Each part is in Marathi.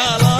Salam.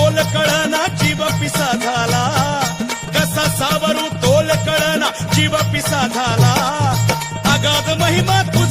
पिसा झाला. कसा सावरू तोल कळना जीव पिसा झाला. अगाध महिमा तुझा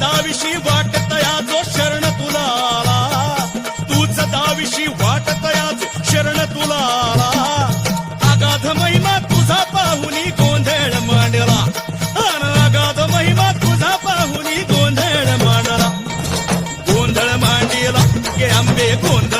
तूच दाविशी वाटतया जो शरण तुला आला तूच दाविशी वाटतया जो शरण तुला आला अगाध महिमा तुझा पाहुनी गोंधळ मांडला. अन अगाध महिमा तुझा पाहुनी गोंधळ मांडला. गोंधळ मांडला गे आंबे गोंधळ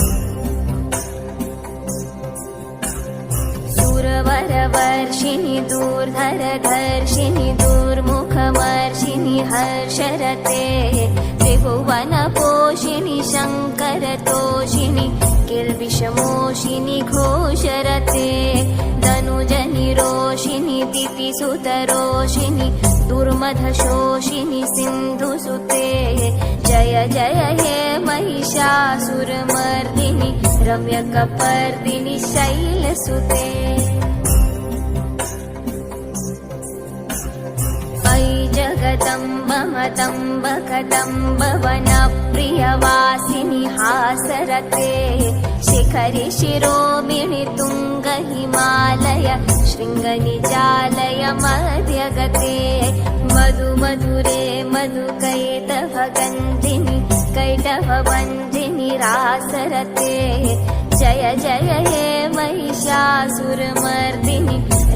शोषिणि दूर्धरधर्षिणि दूर्मुखमर्षिणि हर्षरते त्रिभुवनपोषिणि शङ्करतोषिणि किल्बिषमोषिनि घोषरते दनुजनिरोषिणि दितिसुतरोषिणि दुर्मधशोषिनि सिन्धुसुते जय जय हे महिषासुरमर्दिनि रम्यकपर्दिनि शैलसुते जगदम्ब मतम्ब कदम्ब वनप्रियवासिनि हासरते शिखरि शिरोमिणि तुङ्ग हिमालय शृङ्गनिजालय मध्यगते मधु मधुरे मधुकैटभ गन्धिनि कैटभवन्दिनि रासरते जय जय हे महिषासुरमर्दिनि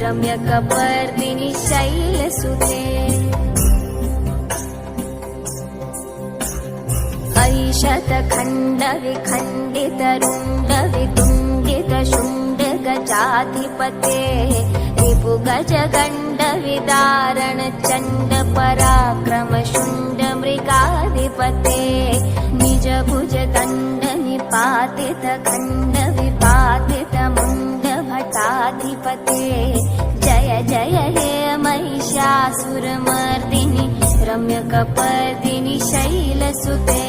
रम्यकपर्दिनि शैलसुते ऐशतखण्डविखण्डितरुण्डवितुण्डितशुण्डगजाधिपते रिपुगजगण्डविदारण चण्ड पराक्रम शुण्ड मृगाधिपते निज भुज दण्ड निपातित खण्ड विपातित मुण्ड भटाधिपते जय जय हे महिषासुरमर्दिनि रम्यकपर्दिनि शैलसुते